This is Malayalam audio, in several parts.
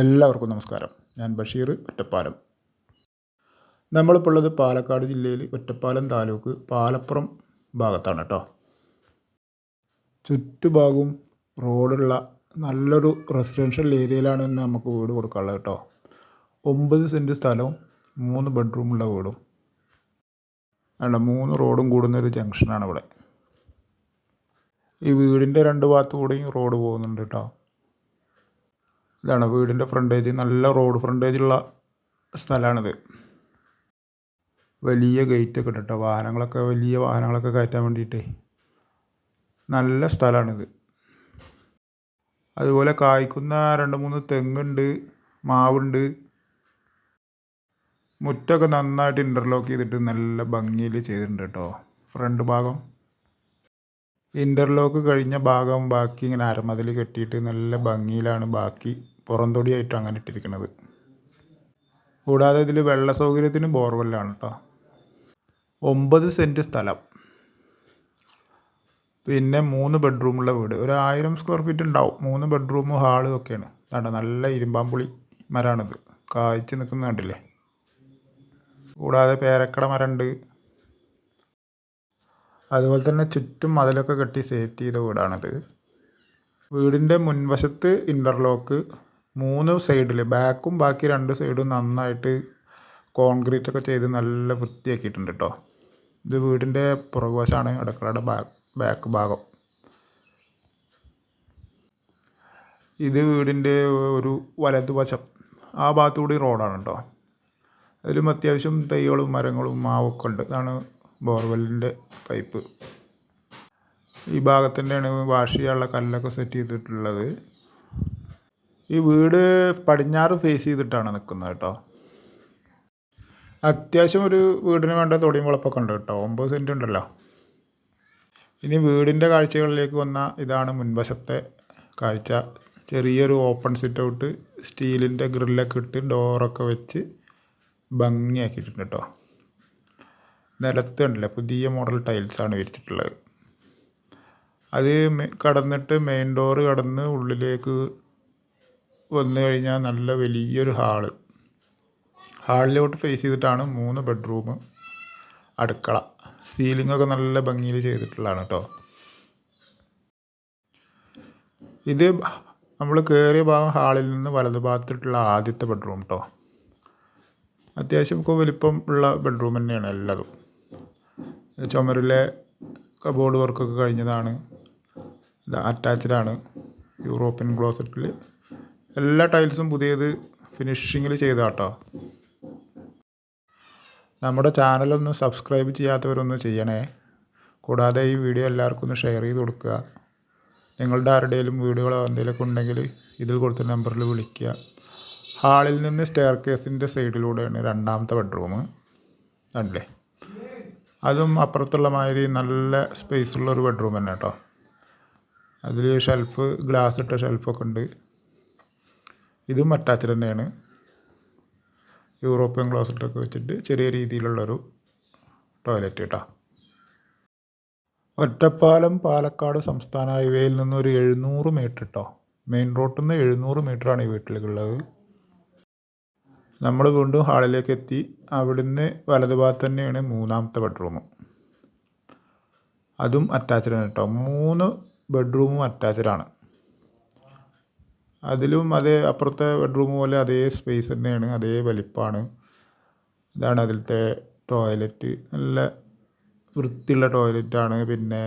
എല്ലാവർക്കും നമസ്കാരം. ഞാൻ ബഷീർ ഒറ്റപ്പാലം. നമ്മളിപ്പോൾ ഉള്ളത് പാലക്കാട് ജില്ലയിൽ ഒറ്റപ്പാലം താലൂക്ക് പാലപ്പുറം ഭാഗത്താണ് കേട്ടോ. ചുറ്റുഭാഗവും റോഡുള്ള നല്ലൊരു റെസിഡൻഷ്യൽ ഏരിയയിലാണ് ഇന്ന് നമുക്ക് വീട് കൊടുക്കാനുള്ളത് കേട്ടോ. ഒമ്പത് സെന്റ് സ്ഥലവും മൂന്ന് ബെഡ്റൂമുള്ള വീടും. അല്ല മൂന്ന് റോഡും കൂടുന്നൊരു ജംഗ്ഷനാണ് ഇവിടെ. ഈ വീടിന്റെ രണ്ട് ഭാഗത്തു കൂടെയും റോഡ് പോകുന്നുണ്ട് കേട്ടോ. ഇതാണ് വീടിന്റെ ഫ്രണ്ടേജ് നല്ല റോഡ് ഫ്രണ്ടേജുള്ള സ്ഥലമാണിത്. വലിയ ഗേറ്റ് ഒക്കെ കേട്ടോ വാഹനങ്ങളൊക്കെ വലിയ വാഹനങ്ങളൊക്കെ കയറ്റാൻ വേണ്ടിയിട്ടേ. നല്ല സ്ഥലമാണിത്. അതുപോലെ കായ്ക്കുന്ന രണ്ട് മൂന്ന് തെങ്ങുണ്ട് മാവുണ്ട്. മുറ്റൊക്കെ നന്നായിട്ട് ഇന്റർലോക്ക് ചെയ്തിട്ട് നല്ല ഭംഗിയിൽ ചെയ്തിട്ടുണ്ട് കേട്ടോ ഫ്രണ്ട് ഭാഗം. ഇന്റർലോക്ക് കഴിഞ്ഞ ഭാഗം ബാക്കി ഇങ്ങനെ അരമതിൽ കെട്ടിയിട്ട് നല്ല ഭംഗിയിലാണ് ബാക്കി. പുറംതൊടിയായിട്ട് അങ്ങനെ ഇട്ടിരിക്കുന്നത്. കൂടാതെ ഇതിൽ വെള്ള സൗകര്യത്തിന് ബോർവെല്ലാണ് കേട്ടോ ഒമ്പത് സെന്റ് സ്ഥലം. പിന്നെ മൂന്ന് ബെഡ്റൂമുള്ള വീട്. ഒരു ആയിരം സ്ക്വയർ ഫീറ്റ് ഉണ്ടാവും. മൂന്ന് ബെഡ്റൂമും ഹാളും ഒക്കെയാണ്. കണ്ടോ? നല്ല ഇരുമ്പാമ്പുളി മരമാണിത് കായ്ച്ച് നിൽക്കുന്ന കണ്ടില്ലേ? കൂടാതെ പേരക്കട മരമുണ്ട് അതുപോലെ തന്നെ ചുറ്റും മതിലൊക്കെ കെട്ടി സേഫ്റ്റി ചെയ്ത വീടാണത്. വീടിന്റെ മുൻവശത്ത് ഇന്റർലോക്ക് മൂന്ന് സൈഡിൽ ബാക്കും ബാക്കി രണ്ട് സൈഡും നന്നായിട്ട് കോൺക്രീറ്റ് ഒക്കെ ചെയ്ത് നല്ല വൃത്തിയാക്കിയിട്ടുണ്ട് കേട്ടോ ഇത് വീടിന്റെ പുറകുവശമാണ് അടുക്കളയുടെ ബാക്ക് ഭാഗം. ഇത് വീടിന്റെ ഒരു വലതുവശം ആ ഭാഗത്തുകൂടി റോഡാണ് കേട്ടോ അതിലും അത്യാവശ്യം തൈകളും മരങ്ങളും മാവൊക്കെ ഉണ്ട്. ഇതാണ് ബോർവെല്ലിന്റെ പൈപ്പ്. ഈ ഭാഗത്തിന്റെയാണ് വാഷ് ചെയ്യാനുള്ള കല്ലൊക്കെ സെറ്റ് ചെയ്തിട്ടുള്ളത്. ഈ വീട് പടിഞ്ഞാറ് ഫേസ് ചെയ്തിട്ടാണ് നിൽക്കുന്നത് കേട്ടോ. അത്യാവശ്യം ഒരു വീടിന് വേണ്ട തൊടിയും വളപ്പൊക്കെ ഉണ്ട് കേട്ടോ. ഒമ്പത് സെന്റ് ഉണ്ടല്ലോ. ഇനി വീടിന്റെ കാഴ്ചകളിലേക്ക് വന്ന ഇതാണ് മുൻവശത്തെ കാഴ്ച. ചെറിയൊരു ഓപ്പൺ സിറ്റ് ഔട്ട് സ്റ്റീലിന്റെ ഗ്രില്ലൊക്കെ ഇട്ട് ഡോറൊക്കെ വെച്ച് ഭംഗിയാക്കിയിട്ടുണ്ട് കേട്ടോ. നിലത്ത് ഉണ്ടല്ലേ പുതിയ മോഡൽ ടൈൽസാണ് വിരിച്ചിട്ടുള്ളത്. അത് കടന്നിട്ട് മെയിൻ ഡോറ് കടന്ന് ഉള്ളിലേക്ക് വന്നു കഴിഞ്ഞാൽ നല്ല വലിയൊരു ഹാൾ. ഹാളിലോട്ട് ഫേസ് ചെയ്തിട്ടാണ് മൂന്ന് ബെഡ്റൂം അടുക്കള. സീലിംഗ് ഒക്കെ നല്ല ഭംഗിയിൽ ചെയ്തിട്ടുള്ളതാണ് കേട്ടോ ഇത് നമ്മൾ കയറിയ ഭാഗം ഹാളിൽ നിന്ന് വലതു ഭാഗത്തിട്ടുള്ള ആദ്യത്തെ ബെഡ്റൂം കേട്ടോ അത്യാവശ്യം ഒക്കെ വലിപ്പം ഉള്ള ബെഡ്റൂം തന്നെയാണ് എല്ലാതും. ചുമരിലെ കബോർഡ് വർക്കൊക്കെ കഴിഞ്ഞതാണ്. അറ്റാച്ച്ഡാണ് യൂറോപ്യൻ ക്ലോസറ്റിൽ എല്ലാ ടൈൽസും പുതിയത് ഫിനിഷിങ്ങിൽ ചെയ്താട്ടോ. നമ്മുടെ ചാനലൊന്ന് സബ്സ്ക്രൈബ് ചെയ്യാത്തവരൊന്ന് ചെയ്യണേ. കൂടാതെ ഈ വീഡിയോ എല്ലാവർക്കും ഒന്ന് ഷെയർ ചെയ്ത് കൊടുക്കുക. നിങ്ങളുടെ ആരുടെയും വീഡിയോകളോ എന്തെങ്കിലുമൊക്കെ ഉണ്ടെങ്കിൽ ഇതിൽ കൊടുത്ത നമ്പറിൽ വിളിക്കുക. ഹാളിൽ നിന്ന് സ്റ്റെയർ കേസിന്റെ സൈഡിലൂടെയാണ് രണ്ടാമത്തെ ബെഡ്റൂം കണ്ടില്ലേ? അതും അപ്പുറത്തുള്ള മാതിരി നല്ല സ്പേസ് ഒരു ബെഡ്റൂം തന്നെ കേട്ടോ. അതിൽ ഷെൽഫ് ഗ്ലാസ് ഇട്ട ഷെൽഫൊക്കെ ഉണ്ട്. ഇതും അറ്റാച്ച്ഡ് തന്നെയാണ്. യൂറോപ്യൻ ക്ലോസറ്റൊക്കെ വെച്ചിട്ട് ചെറിയ രീതിയിലുള്ളൊരു ടോയ്ലറ്റ് കേട്ടോ ഒറ്റപ്പാലം പാലക്കാട് സംസ്ഥാന ഹൈവേയിൽ നിന്ന് ഒരു എഴുന്നൂറ് മീറ്റർ കേട്ടോ മെയിൻ റോഡിൽ നിന്ന് എഴുന്നൂറ് മീറ്ററാണ് ഈ വീട്ടിലേക്കുള്ളത് നമ്മൾ വീണ്ടും ഹാളിലേക്ക് എത്തി. അവിടുന്ന് വലതുഭാഗത്ത് തന്നെയാണ് മൂന്നാമത്തെ ബെഡ്റൂം അതും അറ്റാച്ച്ഡ് ആണ് കേട്ടോ മൂന്ന് ബെഡ്റൂമും അറ്റാച്ച്ഡ് ആണ്. അതിലും അതേ അപ്പുറത്തെ ബെഡ്റൂം പോലെ അതേ സ്പേസ് തന്നെയാണ് അതേ വലിപ്പമാണ് ഇതാണ് അതിലത്തെ ടോയ്ലറ്റ് നല്ല വൃത്തിയുള്ള ടോയ്ലറ്റാണ് പിന്നെ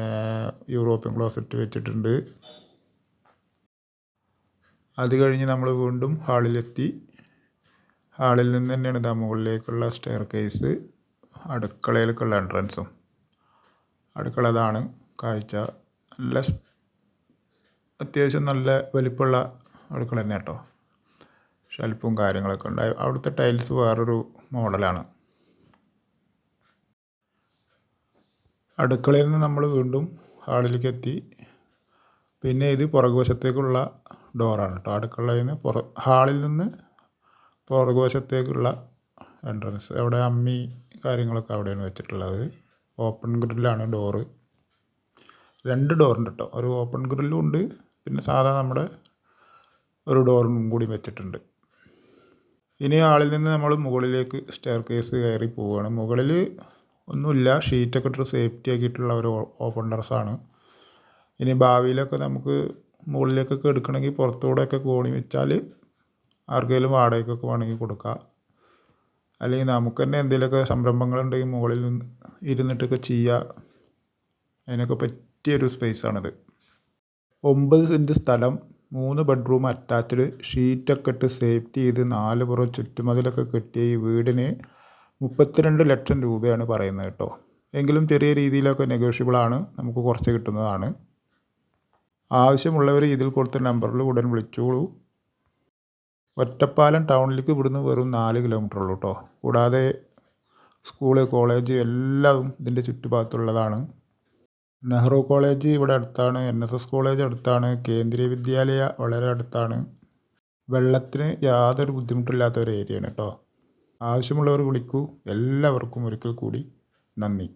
യൂറോപ്യൻ ക്ലോസറ്റ് വെച്ചിട്ടുണ്ട്. അത് കഴിഞ്ഞ് നമ്മൾ വീണ്ടും ഹാളിലെത്തി ഹാളിൽ നിന്ന് തന്നെയാണ് ഇതാ മുകളിലേക്കുള്ള സ്റ്റെയർ കേസ് അടുക്കളയിലേക്കുള്ള എൻട്രൻസും അടുക്കള അതാണ് കാഴ്ച. നല്ല അത്യാവശ്യം നല്ല വലിപ്പമുള്ള അടുക്കള തന്നെ കേട്ടോ. ഷെൽഫും കാര്യങ്ങളൊക്കെ ഉണ്ട് അവിടുത്തെ ടൈൽസ് വേറൊരു മോഡലാണ്. അടുക്കളയിൽ നിന്ന് നമ്മൾ വീണ്ടും ഹാളിലേക്ക് എത്തി. പിന്നെ ഇത് പുറകുവശത്തേക്കുള്ള ഡോറാണ് കേട്ടോ. അടുക്കളയിൽ നിന്ന് പുറ ഹാളിൽ നിന്ന് പുറകുവശത്തേക്കുള്ള എൻട്രൻസ്. അവിടെ അമ്മി കാര്യങ്ങളൊക്കെ അവിടെയാണ് വെച്ചിട്ടുള്ളത്. ഓപ്പൺ ഗ്രില്ലാണ് ഡോറ്. രണ്ട് ഡോറുണ്ട് കേട്ടോ. ഒരു ഓപ്പൺ ഗ്രില്ലും ഉണ്ട്. പിന്നെ സാധാ നമ്മുടെ ഒരു ഡോറും കൂടി വെച്ചിട്ടുണ്ട്. ഇനി ആളിൽ നിന്ന് നമ്മൾ മുകളിലേക്ക് സ്റ്റെയർ കേസ് കയറി പോവുകയാണ്. മുകളിൽ ഒന്നുമില്ല ഷീറ്റൊക്കെ ഇട്ട് സേഫ്റ്റി ആക്കിയിട്ടുള്ള ഒരു ഓപ്പൺ ടെറസാണ് ഇനി ഭാവിയിലൊക്കെ നമുക്ക് മുകളിലേക്കൊക്കെ എടുക്കണമെങ്കിൽ പുറത്തുകൂടെയൊക്കെ കോണി വെച്ചാൽ ആർക്കെങ്കിലും വാടകയ്ക്കൊക്കെ വേണമെങ്കിൽ കൊടുക്കാം. അല്ലെങ്കിൽ നമുക്ക് തന്നെ എന്തെങ്കിലുമൊക്കെ സംരംഭങ്ങളുണ്ടെങ്കിൽ മുകളിൽ നിന്ന് ഇരുന്നിട്ടൊക്കെ ചെയ്യുക. അതിനൊക്കെ പറ്റിയൊരു സ്പേസാണിത് ഒമ്പത് സെന്റ് സ്ഥലം മൂന്ന് ബെഡ്റൂം അറ്റാച്ച്ഡ് ഷീറ്റൊക്കെ ഇട്ട് സേഫ്റ്റി ചെയ്ത് നാല് പുറം ചുറ്റുമതിലൊക്കെ കെട്ടിയ ഈ വീടിന് മുപ്പത്തിരണ്ട് ലക്ഷം രൂപയാണ് പറയുന്നത് കേട്ടോ. എങ്കിലും ചെറിയ രീതിയിലൊക്കെ നെഗോഷ്യബിളാണ് നമുക്ക് കുറച്ച് കിട്ടുന്നതാണ്. ആവശ്യമുള്ളവർ ഇതിൽ കൊടുത്ത നമ്പറിൽ ഉടൻ വിളിച്ചോളൂ. ഒറ്റപ്പാലം ടൗണിലേക്ക് ഇവിടുന്ന് വെറും നാല് കിലോമീറ്റർ ഉള്ളൂ കേട്ടോ. കൂടാതെ സ്കൂൾ കോളേജ് എല്ലാം ഇതിന്റെ ചുറ്റുഭാഗത്തുള്ളതാണ്. നെഹ്റു കോളേജ് ഇവിടെ അടുത്താണ് എൻ എസ് എസ് കോളേജ് അടുത്താണ് കേന്ദ്രീയ വിദ്യാലയ വളരെ അടുത്താണ്. വെള്ളത്തിന് യാതൊരു ബുദ്ധിമുട്ടില്ലാത്ത ഒരു ഏരിയയാണ് കേട്ടോ. ആവശ്യമുള്ളവർ വിളിക്കൂ. എല്ലാവർക്കും ഒരിക്കൽ കൂടി നന്ദി.